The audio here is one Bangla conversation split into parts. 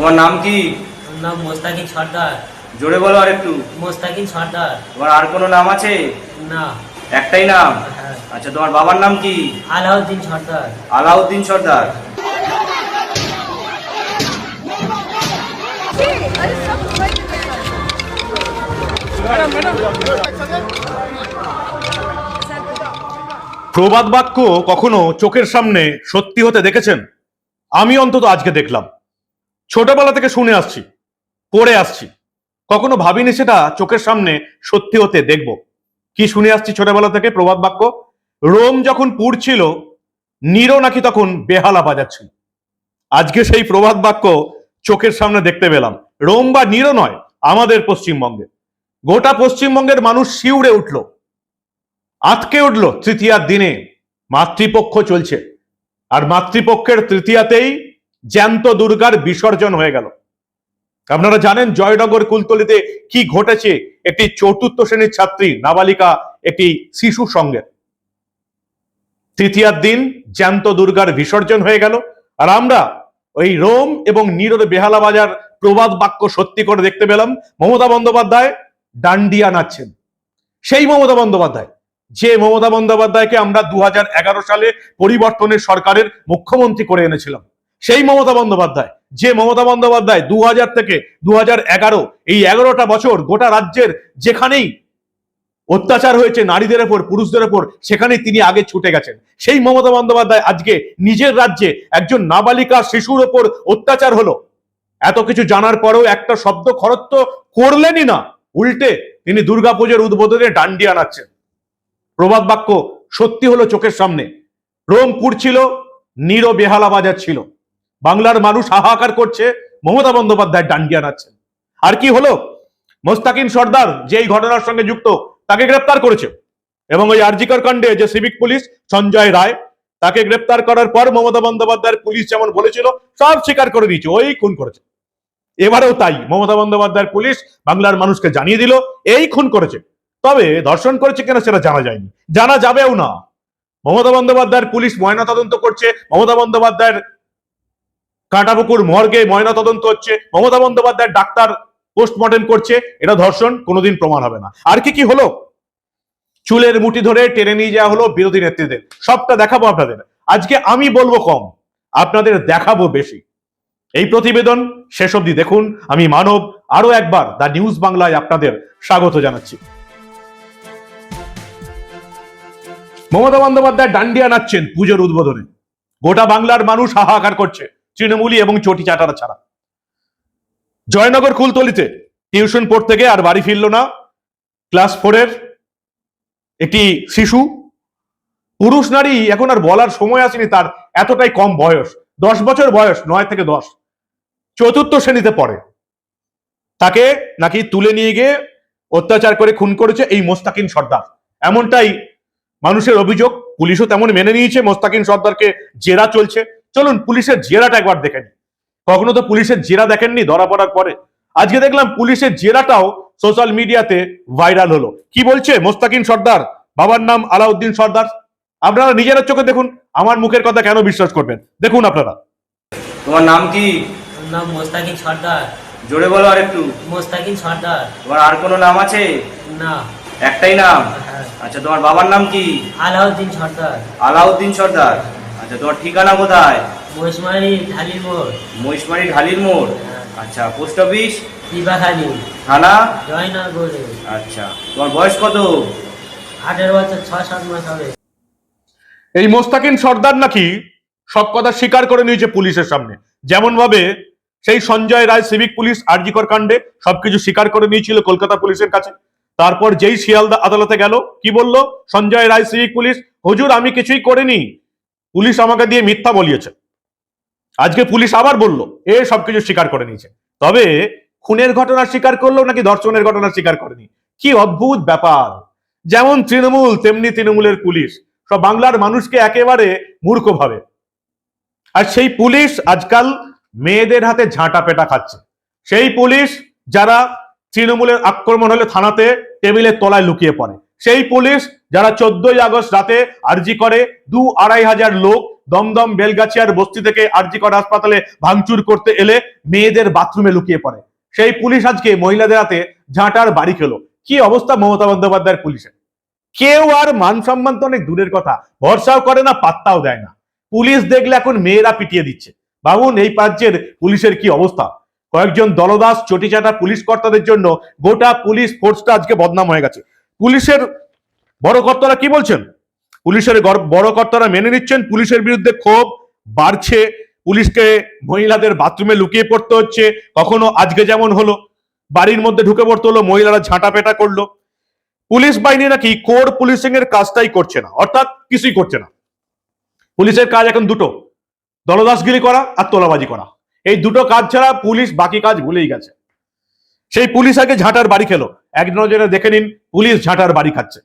তোমার নাম কি? নাম মোস্তাকিন সর্দার। জোরে বলো আর একটু মোস্তাকিন সর্দার। তোমার আর কোনো নাম আছে? না। একটাই নাম? হ্যাঁ। আচ্ছা তোমার বাবার নাম কি? আলাউদ্দিন সর্দার। আলাউদ্দিন সর্দার। প্রবাদ বাক্য কখনো চোখের সামনে সত্যি হতে দেখেছেন? আমি অন্তত আজকে দেখলাম। ছোটবেলা থেকে শুনে আসছি, পড়ে আসছি। কখনো ভাবিনি সেটা চোখের সামনে সত্যি হতে দেখব। কি শুনে আসছি ছোটবেলা থেকে প্রবাদ বাক্য? রোম যখন পুড়ছিল নিরো নাকি তখন বেহালা বাজাচ্ছিল। আজকে সেই প্রবাদ বাক্য চোখের সামনে দেখতে পেলাম। রোম বা নিরো নয়, আমাদের পশ্চিমবঙ্গে। গোটা পশ্চিমবঙ্গের মানুষ শিউড়ে উঠল। আটকে উঠল তৃতীয়ার দিনে। মাতৃপক্ষ চলছে। আর মাতৃপক্ষের তৃতীয়াতেই জ্যান্ত দুর্গার বিসর্জন হয়ে গেল। আপনারা জানেন জয়নগর কুলতলিতে কি ঘটেছে? একটি চতুর্থ শ্রেণির ছাত্রী, নাবালিকা, একটি শিশু সঙ্গে। তৃতীয়ার দিন জ্যান্ত দুর্গার বিসর্জন হয়ে গেল। আর আমরা ওই রোম এবং নীরদ বেহালা বাজার প্রবাদ বাক্য সত্যি করে দেখতে পেলাম। মমতা বন্দ্যোপাধ্যায় ডান্ডিয়া নাচছেন। সেই মমতা বন্দ্যোপাধ্যায়, যে মমতা বন্দ্যোপাধ্যায়কে আমরা দু হাজার এগারো সালে পরিবর্তনের সরকারের মুখ্যমন্ত্রী করে এনেছিলাম। সেই মমতা বন্দ্যোপাধ্যায়। যে মমতা বন্দ্যোপাধ্যায় দু হাজার থেকে দু হাজার এগারো, এই এগারোটা বছর গোটা রাজ্যের যেখানেই অত্যাচার হয়েছে নারীদের ওপর, পুরুষদের ওপর, সেখানেই তিনি আগে ছুটে গেছেন। সেই মমতা বন্দ্যোপাধ্যায় আজকে নিজের রাজ্যে একজন নাবালিকা শিশুর ওপর অত্যাচার হলো। এত কিছু জানার পরেও একটা শব্দ খরচ তো করলেনই না। উল্টে তিনি দুর্গাপুজোর উদ্বোধনে ডান্ডি আনাচ্ছেন। প্রবাদ বাক্য সত্যি হলো চোখের সামনে। রোম পুড়ছিল নিরো বেহালা বাজার ছিল। বাংলার মানুষ হাহাকার করছে, মমতা বন্দ্যোপাধ্যায় ডান্ডিয়া নাচ্ছেন। আর কি হলো? মোস্তাকিন সর্দার যে এই ঘটনার সঙ্গে যুক্ত, তাকে গ্রেপ্তার করেছে। এবং ওই আরজিকর কাণ্ডে যে সিভিক পুলিশ সঞ্জয় রায়, তাকে গ্রেপ্তার করার পর মমতা বন্দ্যোপাধ্যায়ের পুলিশ যেমন বলেছিল, সব স্বীকার করে দিয়েছে, ওই খুন করেছে। এবারেও তাই, মমতা বন্দ্যোপাধ্যায়ের পুলিশ বাংলার মানুষকে জানিয়ে দিল, এই খুন করেছে। তবে ধর্ষণ করেছে কিনা সেটা জানা যায়নি। জানা যাবেও না। মমতা বন্দ্যোপাধ্যায়ের পুলিশ ময়না তদন্ত করছে, মমতা বন্দ্যোপাধ্যায়ের কাঁটাপুকুর মর্গে ময়না তদন্ত হচ্ছে, মমতা বন্দ্যোপাধ্যায়ের ডাক্তার পোস্টমর্টেম করছে, এটা ধর্ষণ, কোনোদিন প্রমাণ হবে না। আর কি কি হলো? চুলের মুঠি ধরে টেনে নিয়ে যাওয়া হলো বিরোধী নেত্রীদের। সবটা দেখাবো আপনাদের। আজকে আমি বলব কম, আপনাদের দেখাবো বেশি। এই প্রতিবেদন শেষ অবধি দেখুন। আমি মানব, আরও একবার দ্য নিউজ বাংলায় আপনাদের স্বাগত জানাচ্ছি। মমতা বন্দ্যোপাধ্যায় ডান্ডিয়া নাচছেন পুজোর উদ্বোধনে। গোটা বাংলার মানুষ হাহাকার করছে। তৃণমূলী এবং চটি চাটারা ছাড়া। জয়নগর কুলতলিতে টিউশন পড়তে গিয়ে আর বাড়ি ফিরল না। ক্লাস ফোরের একটি শিশু। পুরুষ নারী এখন আর বলার সময় আসেনি, তার এতটাই কম বয়স। দশ বছর বয়স, নয় থেকে দশ। চতুর্থ শ্রেণীতে পড়ে। তাকে নাকি তুলে নিয়ে গিয়ে অত্যাচার করে খুন করেছে এই মোস্তাকিন সর্দার। এমনটাই মানুষের অভিযোগ। পুলিশও তেমন মেনে নিয়েছে, মোস্তাকিন সর্দারকে জেরা চলছে। চলুন পুলিশের জেরাটা একবার দেখেন কখনো তো পুলিশের জেরা দেখেননি ধরা পড়ার পরে। আজকে দেখলাম পুলিশের জেরাটাও সোশ্যাল মিডিয়াতে ভাইরাল হলো। কি বলছে মোস্তাকিন সর্দার? বাবার নাম আলাউদ্দিন সর্দার। আপনারা নিজেরা চোখে দেখুন আমার মুখের কথা কেন বিশ্বাস করবেন? দেখুন আপনারা। তোমার নাম কি? নাম মোস্তাকিন সর্দার। জোরে বলো আর একটু মোস্তাকিন সর্দার। তোমার আর কোনো নাম আছে? না। একটাই নাম? হ্যাঁ। আচ্ছা তোমার বাবার নাম কি? আলাউদ্দিন সর্দার। আলাউদ্দিন সর্দার। আচ্ছা তোমার ঠিকানা কোথায়? মহিষমারি ঢালির মোড়। মহিষমারি ঢালির মোড়? হ্যাঁ। আচ্ছা পোস্ট অফিস? থানা? জয়নগরে। আচ্ছা তোমার বয়স কত? আঠেরো বছর ছ সাত মাস হবে। এই মোস্তাকিন সর্দার নাকি সব কথা স্বীকার করে নিয়েছে পুলিশের সামনে। যেমন ভাবে সেই সঞ্জয় রায় সিভিক পুলিশ আরজিকর কাণ্ডে সবকিছু স্বীকার করে নিয়েছিল কলকাতা পুলিশের কাছে। তারপর যেই শিয়ালদা আদালতে গেল কি বলল? সঞ্জয় রায় সিভিক পুলিশ হুজুর আমি কিছুই করিনি। পুলিশ আমাকে দিয়ে মিথ্যা বলিয়েছে। আজকে পুলিশ আবার বলল, এ সবকিছু স্বীকার করে নিয়েছে। তবে খুনের ঘটনা স্বীকার করল নাকি ধর্ষণের ঘটনা স্বীকার করেনি? কি অদ্ভুত ব্যাপার। যেমন তৃণমূল, তেমনি তৃণমূলের পুলিশ। সব বাংলার মানুষকে একেবারে মূর্খ ভাবে আর সেই পুলিশ আজকাল মেয়েদের হাতে ঝাঁটা পেটা খাচ্ছে। সেই পুলিশ যারা তৃণমূলের আক্রমণ হলে থানাতে টেবিলের তলায় লুকিয়ে পড়ে। সেই পুলিশ যারা চোদ্দই আগস্ট রাতে আরজি করে, দু আড়াই হাজার লোক দমদম, বেলগাছিয়ার বস্তি থেকে আরজিকর হাসপাতালে ভাঙচুর করতে এলে মেয়েদের বাথরুমে লুকিয়ে পড়ে। সেই পুলিশ আজকে মহিলাদের হাতে ঝাঁটার বাড়ি খেলো। কি অবস্থা মমতা বন্দ্যোপাধ্যায়ের পুলিশের? কেউ আর মান সম্মান তো অনেক দূরের কথা। ভরসাও করে না, পাত্তাও দেয় না। পুলিশ দেখলে এখন মেয়েরা পিটিয়ে দিচ্ছে। ভাবুন এই রাজ্যের পুলিশের কি অবস্থা? কয়েকজন দলদাস, চটিচাটা পুলিশ কর্তাদের জন্য গোটা পুলিশ ফোর্সটা আজকে বদনাম হয়ে গেছে। পুলিশের বড় কর্তারা কি বলছেন? পুলিশের বড় কর্তারা মেনে নিচ্ছেন, পুলিশের বিরুদ্ধে ক্ষোভ বাড়ছে, পুলিশকে মহিলাদের বাথরুমে লুকিয়ে পড়তে হচ্ছে, কখনো আজকে যেমন হলো, বাড়ির মধ্যে ঢুকে পড়তে হলো, মহিলারা ঝাঁটা পেটা করল। পুলিশ বাহিনী নাকি কোর পুলিশিং এর কাজটাই করছে না, অর্থাৎ কিছুই করছে না। পুলিশের কাজ এখন দুটো, দলদাসগিরি করা আর তোলাবাজি করা। এই দুটো কাজ ছাড়া পুলিশ বাকি কাজ ভুলেই গেছে। সেই পুলিশ আগে ঝাঁটার বাড়ি খেলো। এক নজরে দেখে নিন পুলিশ ঝাঁটার বাড়ি খাচ্ছে।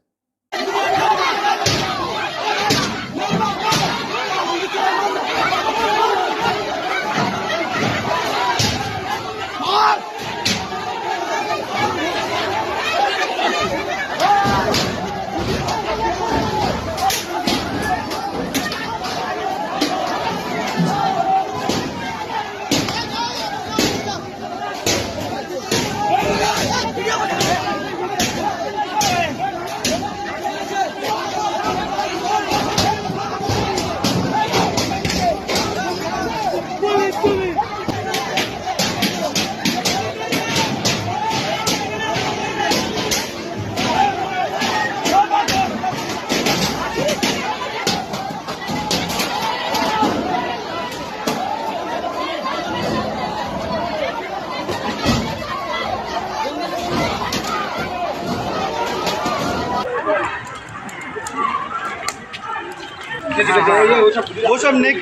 ওসব নেক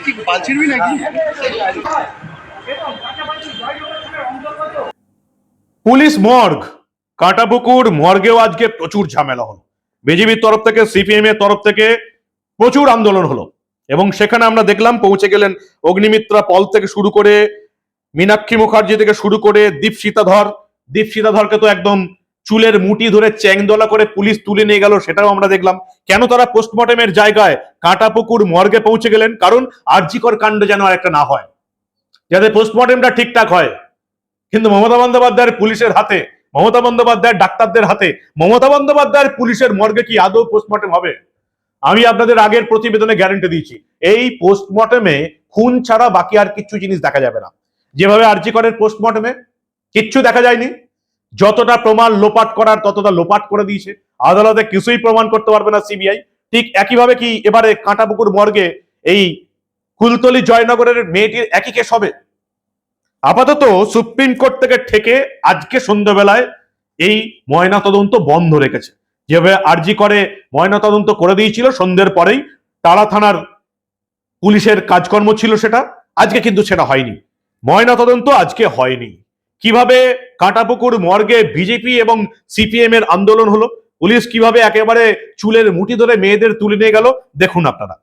নাকি? Police morgue. কাটাপুকুর মর্গেও আজকে প্রচুর ঝামেলা হলো। বিজেপির তরফ থেকে, সিপিএম এর তরফ থেকে প্রচুর আন্দোলন হলো। এবং সেখানে আমরা দেখলাম পৌঁছে গেলেন অগ্নিমিত্রা পল থেকে শুরু করে, মীনাক্ষী মুখার্জি থেকে শুরু করে দীপশিতাধর দীপশিতাধরকে তো একদম চুলের মুটি ধরে চ্যাংদোলা করে পুলিশ তুলে নিয়ে গেল, সেটাও আমরা দেখলাম। কেন তারা পোস্টমর্টমের জায়গায় কাঁটাপুকুর মর্গে পৌঁছে গেলেন? কারণ আর্জিকর কাণ্ড যেন আর একটা না হয়। যাতে পোস্টমর্টমটা ঠিকঠাক হয়। কিন্তু মমতা বন্দ্যোপাধ্যায়ের পুলিশের হাতে, মমতা বন্দ্যোপাধ্যায়ের ডাক্তারদের হাতে, মমতা বন্দ্যোপাধ্যায়ের পুলিশের মর্গে কি আদৌ পোস্টমর্টম হবে? আমি আপনাদের আগের প্রতিবেদনে গ্যারান্টি দিয়েছি। এই পোস্টমর্টমে খুন ছাড়া বাকি আর কিচ্ছু জিনিস দেখা যাবে না। যেভাবে আরজি করের পোস্টমর্টমে কিচ্ছু দেখা যায়নি। যতটা প্রমাণ লোপাট করার ততটা লোপাট করে দিয়েছে। আদালতে কিছুই প্রমাণ করতে পারবে না সিবিআই। ঠিক একইভাবে কি এবারে কাঁটাপুকুর মর্গে এই কুলতলি জয়নগরের মেয়েটির একই কেস হবে? আপাতত সুপ্রিম কোর্ট থেকে ঠেকে আজকে সন্ধ্যাবেলায় এই ময়না তদন্ত বন্ধ রেখেছে। যেভাবে আরজি করে ময়না তদন্ত করে দিয়েছিল, সন্ধ্যের পরেই তারা থানার পুলিশের কাজকর্ম ছিল সেটা। আজকে কিন্তু সেটা হয়নি। ময়না তদন্ত আজকে হয়নি। কীভাবে কাঁটাপুকুর মর্গে বিজেপি এবং সিপিএম এর আন্দোলন হলো? পুলিশ কীভাবে একেবারে চুলের মুঠি ধরে মেয়েদের তুলে নিয়ে গেল? দেখুন আপনারা।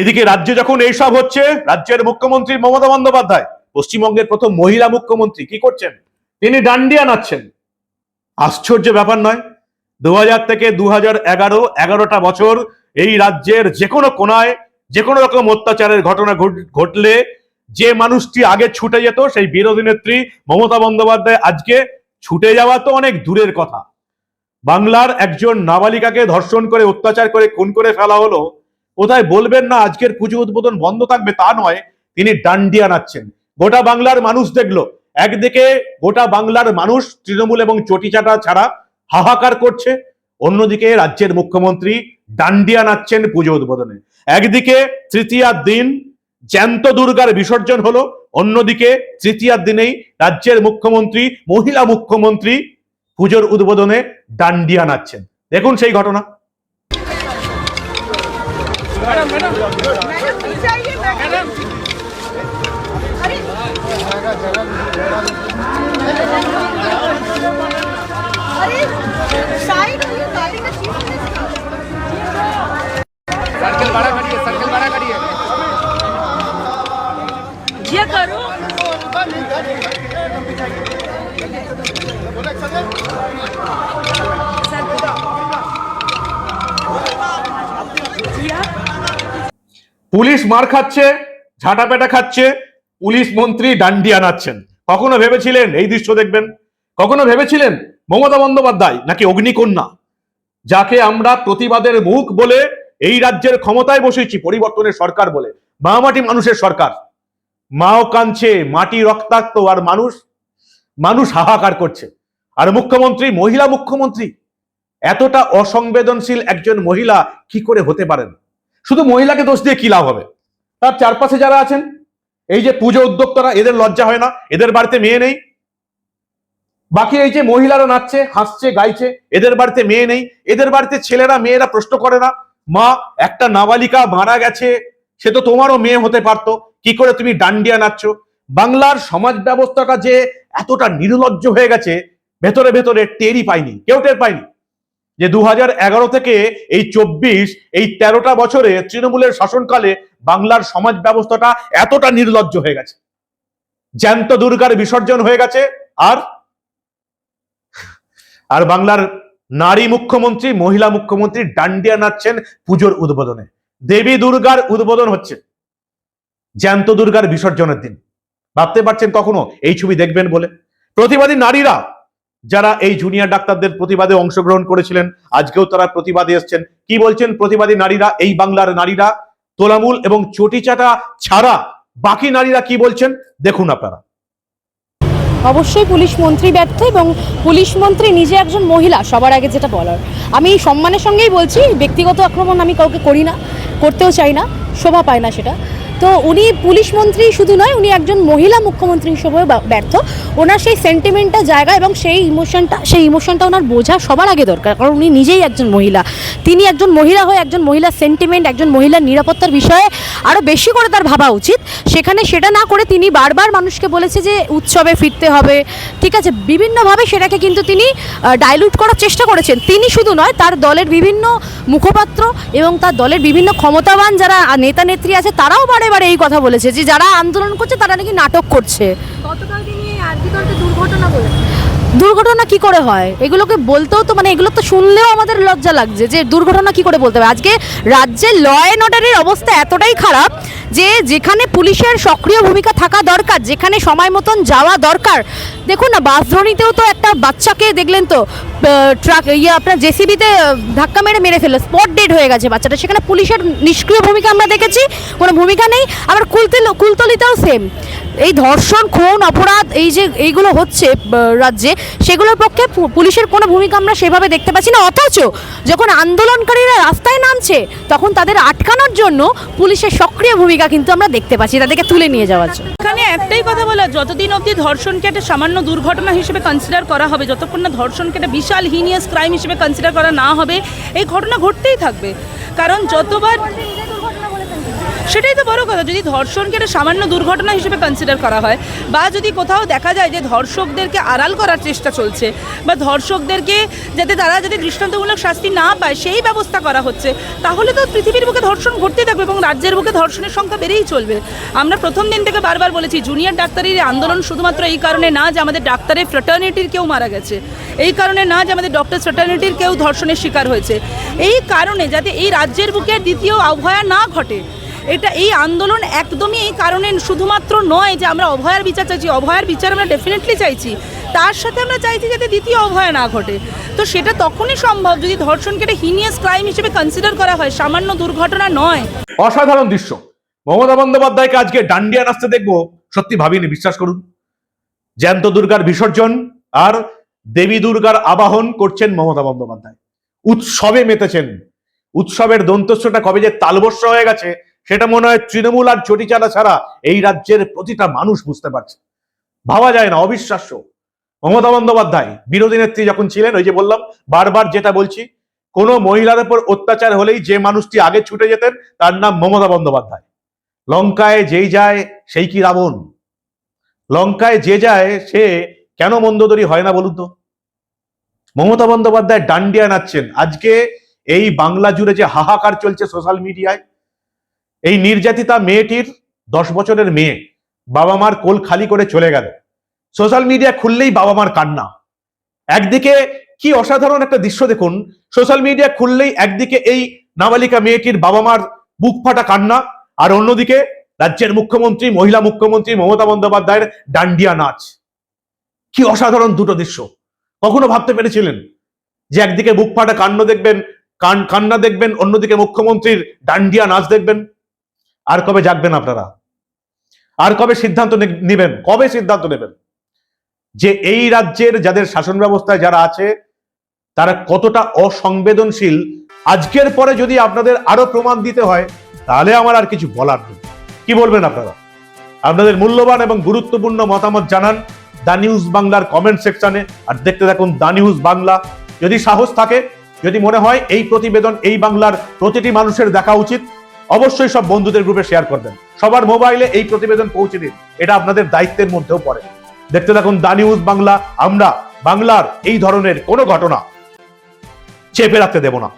এদিকে রাজ্যে যখন এইসব হচ্ছে, রাজ্যের মুখ্যমন্ত্রী মমতা বন্দ্যোপাধ্যায়, পশ্চিমবঙ্গের প্রথম মহিলা মুখ্যমন্ত্রী, কি করছেন? তিনি ডান্ডিয়া নাচ্ছেন। আশ্চর্য ব্যাপার নয় দু থেকে দু এগারো, এগারোটা বছর এই রাজ্যের যে কোনো কোনায় যে কোনো রকম অত্যাচারের ঘটনা ঘট- ঘটলে যে মানুষটি আগে ছুটে যেত, সেই বিরোধী নেত্রী মমতা বন্দ্যোপাধ্যায় আজকে ছুটে যাওয়া তো অনেক দূরের কথা। বাংলার একজন নাবালিকাকে ধর্ষণ করে, অত্যাচার করে, খুন করে ফেলা হলো কোথায় বলবেন না, আজকের পুজো উদ্বোধন বন্ধ থাকবে তা নয়, তিনি ডান্ডিয়া নাচ্ছেন। গোটা বাংলার মানুষ দেখল, একদিকে গোটা বাংলার মানুষ তৃণমূল এবং চটিচাটা ছাড়া হাহাকার করছে, অন্যদিকে রাজ্যের মুখ্যমন্ত্রী ডান্ডিয়া নাচ্ছেন পুজো উদ্বোধনে। একদিকে তৃতীয়ার দিন জ্যান্ত দুর্গার বিসর্জন হলো, অন্যদিকে তৃতীয়ার দিনেই রাজ্যের মুখ্যমন্ত্রী, মহিলা মুখ্যমন্ত্রী পুজোর উদ্বোধনে ডান্ডিয়া নাচ্ছেন। দেখুন সেই ঘটনা। Madam madam. मैडम चाहिए मैडम। अरे। পুলিশ মার খাচ্ছে ঝাঁটাপেটা খাচ্ছে, পুলিশ মন্ত্রী ডান্ডিয়া নাচ্ছেন কখনো ভেবেছিলেন এই দৃশ্য দেখবেন? কখনো ভেবেছিলেন মমতা বন্দ্যোপাধ্যায় নাকি অগ্নিকন্যা? যাকে আমরা প্রতিবাদের মুখ বলে এই রাজ্যের ক্ষমতায় বসেছি, পরিবর্তনের সরকার বলে। মা মাটি মানুষের সরকার। মাও কাঁদছে, মাটি রক্তাক্ত, আর মানুষ মানুষ হাহাকার করছে। আর মুখ্যমন্ত্রী, মহিলা মুখ্যমন্ত্রী, এতটা অসংবেদনশীল একজন মহিলা কি করে হতে পারেন? শুধু মহিলাকে দোষ দিয়ে কি লাভ হবে? তার চারপাশে যারা আছেন, এই যে পুজো উদ্যোক্তারা, এদের লজ্জা হয় না, এদের বাড়িতে মেয়ে নেই। বাকি এই যে মহিলারা নাচছে, হাসছে, গাইছে, এদের বাড়িতে মেয়ে নেই। এদের বাড়িতে ছেলেরা, মেয়েরা প্রশ্ন করে না, মা, একটা নাবালিকা মারা গেছে, সে তো তোমারও মেয়ে হতে পারতো, কি করে তুমি ডান্ডিয়া নাচছ? বাংলার সমাজ ব্যবস্থাটা যে এতটা নির্লজ্জ হয়ে গেছে, ভেতরে ভেতরে টেরই পাইনি, কেউ টের পাইনি যে দু হাজার এগারো থেকে এই চব্বিশ, এই তেরোটা বছরে তৃণমূলের শাসনকালে বাংলার সমাজ ব্যবস্থাটা এতটা নির্লজ্জ হয়ে গেছে। জ্যান্ত দুর্গার বিসর্জন হয়ে গেছে, আর আর বাংলার নারী মুখ্যমন্ত্রী, মহিলা মুখ্যমন্ত্রী ডান্ডিয়া নাচছেন পুজোর উদ্বোধনে। দেবী দুর্গার উদ্বোধন হচ্ছে জ্যান্ত দুর্গার বিসর্জনের দিন। ভাবতে পারছেন কখনো? এই ছবি দেখবেন বলে। প্রতিবাদী নারীরা যারা এই জুনিয়র ডাক্তারদের প্রতিবাদে অংশগ্রহণ করেছিলেন, আজকেও তারা প্রতিবাদে এসছেন। কি বলছেন প্রতিবাদী নারীরা? এই বাংলার নারীরা, তোলামূল এবং চটিচাটা ছাড়া বাকি নারীরা কি বলছেন? দেখুন আপনারা। অবশ্যই পুলিশ মন্ত্রী ব্যর্থ এবং পুলিশ মন্ত্রী নিজে একজন মহিলা, সবার আগে যেটা বলার। আমি সম্মানের সঙ্গেই বলছি, ব্যক্তিগত আক্রমণ আমি কাউকে করি না, করতেও চাই না, শোভা পায় না সেটা। তো উনি পুলিশ মন্ত্রী শুধু নয়, উনি একজন মহিলা মুখ্যমন্ত্রী হিসেবেও ব্যর্থ। ওনার সেই সেন্টিমেন্টটা জায়গা এবং সেই ইমোশনটা সেই ইমোশনটা ওনার বোঝা সবার আগে দরকার, কারণ উনি নিজেই একজন মহিলা। তিনি একজন মহিলা হয়ে একজন মহিলার সেন্টিমেন্ট একজন মহিলার নিরাপত্তার বিষয়ে আরও বেশি করে তার ভাবা উচিত। সেখানে সেটা না করে তিনি বারবার মানুষকে বলেছে যে, উৎসবে ফিরতে হবে। ঠিক আছে, বিভিন্নভাবে সেটাকে কিন্তু তিনি ডাইলুট করার চেষ্টা করেছেন। তিনি শুধু নয়, তার দলের বিভিন্ন মুখপাত্র এবং তার দলের বিভিন্ন ক্ষমতাবান যারা নেতা নেত্রী আছে, তারাও বারে বারে এই কথা বলেছে যে যারা আন্দোলন করছে তারা নাকি নাটক করছে। গতকাল তিনি আর আরজিকরকে দুর্ঘটনা বলে দুর্ঘটনা কি করে হয়? এগুলোকে বলতেও তো মানে এগুলো তো শুনলেও আমাদের লজ্জা লাগছে যে দুর্ঘটনা কি করে বলতে হবে আজকে রাজ্যে ল অ্যান্ড অর্ডারের অবস্থা এতটাই খারাপ যে যেখানে পুলিশের সক্রিয় ভূমিকা থাকা দরকার, যেখানে সময় মতন যাওয়া দরকার। দেখুন না, বাস বাসধরণীতেও তো একটা বাচ্চাকে দেখলেন তো ট্রাক ইয়ে আপনার জেসিবিতে ধাক্কা মেরে মেরে ফেলল স্পট ডেড হয়ে গেছে বাচ্চাটা। সেখানে পুলিশের নিষ্ক্রিয় ভূমিকা আমরা দেখেছি, কোনো ভূমিকা নেই। আবার কুলতলি কুলতলিতেও সেম এই ধর্ষণ, খুন, অপরাধ, এই যে এইগুলো হচ্ছে রাজ্যে, সেগুলোর পক্ষে পুলিশের কোনো ভূমিকা আমরা সেভাবে দেখতে পাচ্ছি না। অথচ যখন আন্দোলনকারীরা রাস্তায় নামছে, তখন তাদের আটকানোর জন্য পুলিশের সক্রিয় ভূমিকা কিন্তু আমরা দেখতে পাচ্ছি, তাদেরকে তুলে নিয়ে যাওয়ার জন্য। এখানে একটাই কথা বলা, যতদিন অবধি ধর্ষণকে একটা সামান্য দুর্ঘটনা হিসেবে কনসিডার করা হবে, যতক্ষণ না ধর্ষণকে একটা বিশাল হিনিয়াস ক্রাইম হিসেবে কনসিডার করা না হবে, এই ঘটনা ঘটতেই থাকবে। কারণ যতবার সেটাই তো বড় কথা, যদি ধর্ষণকে একটা সামান্য দুর্ঘটনা হিসেবে কনসিডার করা হয়, বা যদি কোথাও দেখা যায় যে ধর্ষকদেরকে আড়াল করার চেষ্টা চলছে, বা ধর্ষকদেরকে যাতে তারা যাতে দৃষ্টান্তমূলক শাস্তি না পায়, সেই ব্যবস্থা করা হচ্ছে, তাহলে তো পৃথিবীর বুকে ধর্ষণ ঘটতেই থাকবে এবং রাজ্যের বুকে ধর্ষণের সংখ্যা বেড়েই চলবে। আমরা প্রথম দিন থেকে বারবার বলেছি জুনিয়র ডাক্তারের আন্দোলন শুধুমাত্র এই কারণে না যে আমাদের ডাক্তারের ফ্র্যাটার্নিটির কেউ মারা গেছে, এই কারণে না যে আমাদের ডক্টর ফ্র্যাটার্নিটির কেউ ধর্ষণের শিকার হয়েছে। এই কারণে যাতে এই রাজ্যের বুকে দ্বিতীয় আবহাওয়া না ঘটে এটা এই আন্দোলন একদমই এই কারণে শুধুমাত্র নয় যে আমরা অভয়ার বিচার চাইছি, অভয়ার বিচার আমরা ডেফিনেটলি চাইছি। তার সাথে আমরা চাইছি যাতে দ্বিতীয় অভয় না ঘটে। তো সেটা তখনই সম্ভব যদি ধর্ষণকে একটা হিনিয়াস ক্রাইম হিসেবে কনসিডার করা হয়, সামান্য দুর্ঘটনা নয়। অসাধারণ দৃশ্য। মমতা বন্দ্যোপাধ্যায়কে আজকে ডান্ডিয়া নাচতে দেখব, সত্যি ভাবিনি, বিশ্বাস করুন। জ্যান্ত দুর্গার বিসর্জন আর দেবী দুর্গার আবাহন করছেন মমতা বন্দ্যোপাধ্যায়। উৎসবে মেতেছেন। উৎসবের দন্তস্বটা কবে যে তালবস্য হয়ে গেছে সেটা মনে হয় তৃণমূল আর চটিচালা ছাড়া এই রাজ্যের প্রতিটা মানুষ বুঝতে পারছে। ভাবা যায় না, অবিশ্বাস্য। মমতা বন্দ্যোপাধ্যায়, বিরোধী নেত্রী যখন ছিলেন, ওই যে বললাম, বারবার যেটা বলছি, কোনো মহিলার উপর অত্যাচার হলেই যে মানুষটি আগে ছুটে যেতেন, তার নাম মমতা বন্দ্যোপাধ্যায়। লঙ্কায় যেই যায়, সেই কি রাবণ? লঙ্কায় যে যায়, সে কেন মন্দদরি হয় না বলুন তো? মমতা বন্দ্যোপাধ্যায় ডান্ডিয়া নাচছেন। আজকে এই বাংলা জুড়ে যে হাহাকার চলছে সোশ্যাল মিডিয়ায় এই নির্যাতিতা মেয়েটির দশ বছরের মেয়ে বাবা মার কোল খালি করে চলে গেল। সোশ্যাল মিডিয়া খুললেই বাবা মার কান্না। একদিকে কি অসাধারণ একটা দৃশ্য দেখুন, সোশ্যাল মিডিয়া খুললেই একদিকে এই নাবালিকা মেয়েটির বাবা মার বুক ফাটা কান্না, আর অন্যদিকে রাজ্যের মুখ্যমন্ত্রী, মহিলা মুখ্যমন্ত্রী মমতা বন্দ্যোপাধ্যায়ের ডান্ডিয়া নাচ। কি অসাধারণ দুটো দৃশ্য। কখনো ভাবতে পেরেছিলেন যে একদিকে বুক ফাটা কান্ন দেখবেন, কান কান্না দেখবেন, অন্যদিকে মুখ্যমন্ত্রীর ডান্ডিয়া নাচ দেখবেন? আর কবে জাগবেন আপনারা? আর কবে সিদ্ধান্ত নেবেন? কবে সিদ্ধান্ত নেবেন? যে এই রাজ্যের যাদের শাসন ব্যবস্থায় যারা আছে, তারা কতটা অসংবেদনশীল। আজকের পরে যদি আপনাদের আরও প্রমাণ দিতে হয়, তাহলে আমার আর কিছু বলার নেই। কি বলবেন আপনারা? আপনাদের মূল্যবান এবং গুরুত্বপূর্ণ মতামত জানান দা নিউজ বাংলার কমেন্ট সেকশনে, আর দেখতে থাকুন দা নিউজ বাংলা। যদি সাহস থাকে, যদি মনে হয় এই প্রতিবেদন, এই বাংলার প্রতিটি মানুষের দেখা উচিত অবশ্যই সব বন্ধুদের গ্রুপে শেয়ার করবেন সবার মোবাইলে এই প্রতিবেদন পৌঁছে দিন। এটা আপনাদের দায়িত্বের মধ্যেও পড়ে। দেখতে থাকুন দা নিউজ বাংলা। আমরা বাংলার এই ধরনের কোনো ঘটনা চেপে রাখতে দেব না।